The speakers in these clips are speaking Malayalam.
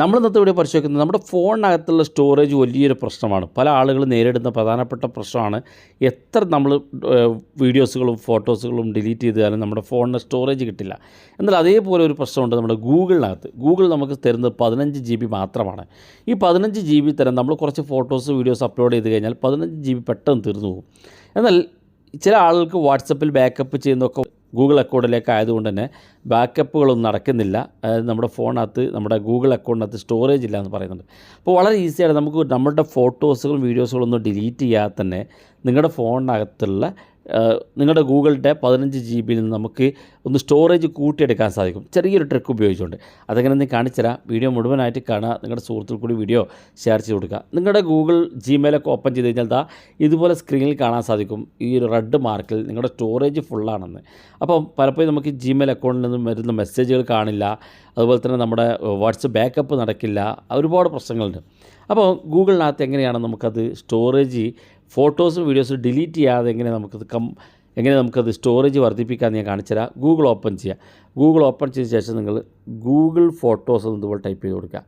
നമ്മൾ ഇന്നത്തെ ഇവിടെ പരിശോധിക്കുന്നത് നമ്മുടെ ഫോണിനകത്തുള്ള സ്റ്റോറേജ് വലിയൊരു പ്രശ്നമാണ്. പല ആളുകളും നേരിടുന്ന പ്രധാനപ്പെട്ട പ്രശ്നമാണ് എത്ര നമ്മൾ വീഡിയോസുകളും ഫോട്ടോസുകളും ഡിലീറ്റ് ചെയ്താലും നമ്മുടെ ഫോണിന് സ്റ്റോറേജ് കിട്ടില്ല. എന്നാൽ അതേപോലെ ഒരു പ്രശ്നമുണ്ട് നമ്മുടെ ഗൂഗിളിനകത്ത്. ഗൂഗിൾ നമുക്ക് തരുന്നത് പതിനഞ്ച് ജി ബി മാത്രമാണ്. ഈ പതിനഞ്ച് ജി ബി തരം നമ്മൾ കുറച്ച് ഫോട്ടോസ് വീഡിയോസ് അപ്ലോഡ് ചെയ്ത് കഴിഞ്ഞാൽ പതിനഞ്ച് ജി ബി പെട്ടെന്ന് തീർന്നു പോകും. എന്നാൽ ചില ആളുകൾക്ക് വാട്സപ്പിൽ ബാക്കപ്പ് ചെയ്യുന്നതൊക്കെ ഗൂഗിൾ അക്കൗണ്ടിലേക്ക് ആയതുകൊണ്ട് തന്നെ ബാക്കപ്പുകളൊന്നും നടക്കുന്നില്ല. അതായത് നമ്മുടെ ഫോണിനകത്ത് നമ്മുടെ ഗൂഗിൾ അക്കൗണ്ടിനകത്ത് സ്റ്റോറേജ് ഇല്ല എന്ന് പറയുന്നുണ്ട്. അപ്പോൾ വളരെ ഈസിയാണ് നമുക്ക് നമ്മുടെ ഫോട്ടോസുകളും വീഡിയോസുകളൊന്നും ഡിലീറ്റ് ചെയ്യാതെ തന്നെ നിങ്ങളുടെ ഫോണിനകത്തുള്ള നിങ്ങളുടെ ഗൂഗിളിന്റെ പതിനഞ്ച് ജി ബിയിൽ നിന്ന് നമുക്ക് ഒന്ന് സ്റ്റോറേജ് കൂട്ടിയെടുക്കാൻ സാധിക്കും. ചെറിയൊരു ട്രിക്ക് ഉപയോഗിച്ചുകൊണ്ട്. അതെങ്ങനെ നീ കാണിച്ചുതരാം വീഡിയോ മുഴുവനായിട്ട് കാണുക. നിങ്ങളുടെ സുഹൃത്തുക്കൾ കൂടി വീഡിയോ ഷെയർ ചെയ്ത് കൊടുക്കുക. നിങ്ങളുടെ ഗൂഗിൾ ജിമെയിലൊക്കെ ഓപ്പൺ ചെയ്ത് കഴിഞ്ഞാൽ ദാ ഇതുപോലെ സ്ക്രീനിൽ കാണാൻ സാധിക്കും. ഈ ഒരു റെഡ് മാർക്കിൽ നിങ്ങളുടെ സ്റ്റോറേജ് ഫുള്ളാണെന്ന് അപ്പം പലപ്പോഴും നമുക്ക് ജിമെയിൽ അക്കൗണ്ടിൽ നിന്നും വരുന്ന മെസ്സേജുകൾ കാണില്ല. അതുപോലെ തന്നെ നമ്മുടെ വാട്സപ്പ് ബാക്കപ്പ് നടക്കില്ല. ഒരുപാട് പ്രശ്നങ്ങളുണ്ട്. അപ്പോൾ ഗൂഗിളിനകത്ത് എങ്ങനെയാണ് നമുക്കത് സ്റ്റോറേജ് ഫോട്ടോസും വീഡിയോസും ഡിലീറ്റ് ചെയ്യാതെ എങ്ങനെ നമുക്കത് കം എങ്ങനെ നമുക്കത് സ്റ്റോറേജ് വർദ്ധിപ്പിക്കാമെന്ന് ഞാൻ കാണിച്ചുതരാം ഗൂഗിൾ ഓപ്പൺ ചെയ്യുക ഗൂഗിൾ ഓപ്പൺ ചെയ്ത ശേഷം നിങ്ങൾ ഗൂഗിൾ ഫോട്ടോസ് ഇതുപോലെ ടൈപ്പ് ചെയ്ത് കൊടുക്കുക.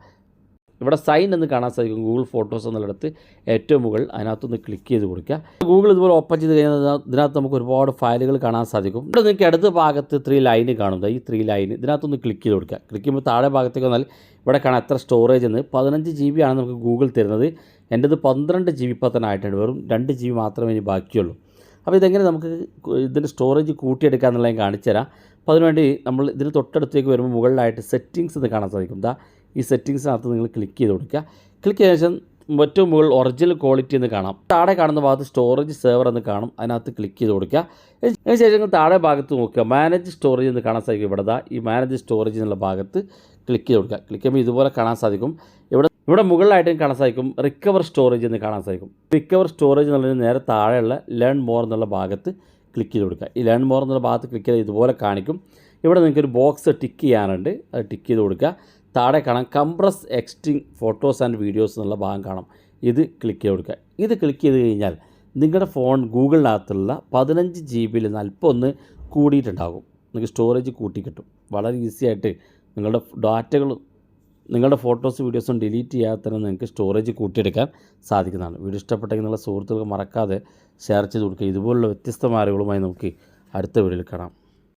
ഇവിടെ സൈൻ എന്ന് കാണാൻ സാധിക്കും ഗൂഗിൾ ഫോട്ടോസ് എന്നുള്ളിടത്ത്. ഏറ്റവും മുകളിൽ അതിനകത്തൊന്ന് ക്ലിക്ക് ചെയ്ത് കൊടുക്കുക. ഗൂഗിൾ ഇതുപോലെ ഓപ്പൺ ചെയ്ത് കഴിഞ്ഞാൽ ഇതിനകത്ത് നമുക്ക് ഒരുപാട് ഫയലുകൾ കാണാൻ സാധിക്കും. ഇവിടെ നിങ്ങൾക്ക് അടുത്ത ഭാഗത്ത് ത്രീ ലൈന് കാണുന്നത്. ഈ ത്രീ ലൈൻ ഇതിനകത്തൊന്ന് ക്ലിക്ക് ചെയ്ത് കൊടുക്കുക. ക്ലിക്ക് ചെയ്യുമ്പോൾ താഴെ ഭാഗത്തേക്ക് വന്നാൽ ഇവിടെ കാണാം എത്ര സ്റ്റോറേജ് എന്ന്. പതിനഞ്ച് ജി ബി ആണ് നമുക്ക് ഗൂഗിൾ തരുന്നത്. എന്റെത് പന്ത്രണ്ട് ജി ബി ഇപ്പോൾ തന്നെ ആയിട്ടുണ്ട്. വെറും രണ്ട് ജി ബി മാത്രമേ ഇനി ബാക്കിയുള്ളൂ. അപ്പോൾ ഇതെങ്ങനെ നമുക്ക് ഇതിന്റെ സ്റ്റോറേജ് കൂട്ടിയെടുക്കുക എന്നുള്ളത് കാണിച്ചു തരാം അപ്പോൾ അതിനുവേണ്ടി നമ്മൾ ഇതിന് തൊട്ടടുത്തേക്ക് വരുമ്പോൾ മുകളിലായിട്ട് സെറ്റിങ്സ് എന്ന് കാണാൻ സാധിക്കും. ദാ ഈ സെറ്റിങ്സിനകത്ത് നിങ്ങൾ ക്ലിക്ക് ചെയ്ത് കൊടുക്കുക. ക്ലിക്ക് ചെയ്ത ശേഷം ഏറ്റവും മുകളിൽ ഒറിജിനൽ ക്വാളിറ്റി എന്ന് കാണാം. താഴെ കാണുന്ന ഭാഗത്ത് സ്റ്റോറേജ് സെർവർ എന്ന് കാണും. അതിനകത്ത് ക്ലിക്ക് ചെയ്ത് കൊടുക്കുക. അതിന് ശേഷം നിങ്ങൾ താഴെ ഭാഗത്ത് നോക്കുക. മാനേജ് സ്റ്റോറേജ് എന്ന് കാണാൻ സാധിക്കും ഇവിടെ. ഈ മാനേജ് സ്റ്റോറേജ് എന്നുള്ള ഭാഗത്ത് ക്ലിക്ക് ചെയ്ത് കൊടുക്കുക. ക്ലിക്ക് ചെയ്യുമ്പോൾ ഇതുപോലെ കാണാൻ സാധിക്കും. ഇവിടെ ഇവിടെ മുകളിലായിട്ടും കാണാൻ സാധിക്കും. റിക്കവർ സ്റ്റോറേജ് എന്ന് കാണാൻ സാധിക്കും. റിക്കവർ സ്റ്റോറേജ് എന്നുള്ളതിന് നേരെ താഴെയുള്ള ലേൺ മോർ എന്നുള്ള ഭാഗത്ത് ക്ലിക്ക് ചെയ്ത് കൊടുക്കുക. ഈ ലേൺ മോർ എന്നുള്ള ഭാഗത്ത് ക്ലിക്ക് ചെയ്താൽ ഇതുപോലെ കാണിക്കും. ഇവിടെ നിങ്ങൾക്കൊരു ബോക്സ് ടിക്ക് ചെയ്യാനുണ്ട്. അത് ടിക്ക് ചെയ്ത് കൊടുക്കുക. താഴെ കാണാം compress existing photos and videos എന്നുള്ള ഭാഗം കാണാം. ഇത് ക്ലിക്ക് ചെയ്ത് കൊടുക്കുക. ഇത് ക്ലിക്ക് ചെയ്ത് കഴിഞ്ഞാൽ നിങ്ങളുടെ ഫോൺ ഗൂഗിളിനകത്തുള്ള പതിനഞ്ച് ജി ബിയിൽ നിന്ന് അല്പം ഒന്ന് കൂടിയിട്ടുണ്ടാകും. നിങ്ങൾക്ക് സ്റ്റോറേജ് കൂട്ടി കിട്ടും. വളരെ ഈസി ആയിട്ട് നിങ്ങളുടെ ഡാറ്റകൾ നിങ്ങളുടെ ഫോട്ടോസ് വീഡിയോസും ഡിലീറ്റ് ചെയ്യാതെ തന്നെ നിങ്ങൾക്ക് സ്റ്റോറേജ് കൂട്ടിയെടുക്കാൻ സാധിക്കുന്നതാണ്. വീഡിയോ ഇഷ്ടപ്പെട്ടെങ്കിൽ നിങ്ങളുടെ സുഹൃത്തുക്കൾക്ക് മറക്കാതെ ഷെയർ ചെയ്ത് കൊടുക്കുക. ഇതുപോലുള്ള വ്യത്യസ്തമായ അറിവുകളുമായി നമുക്ക് അടുത്ത വീഡിയോയിൽ കാണാം.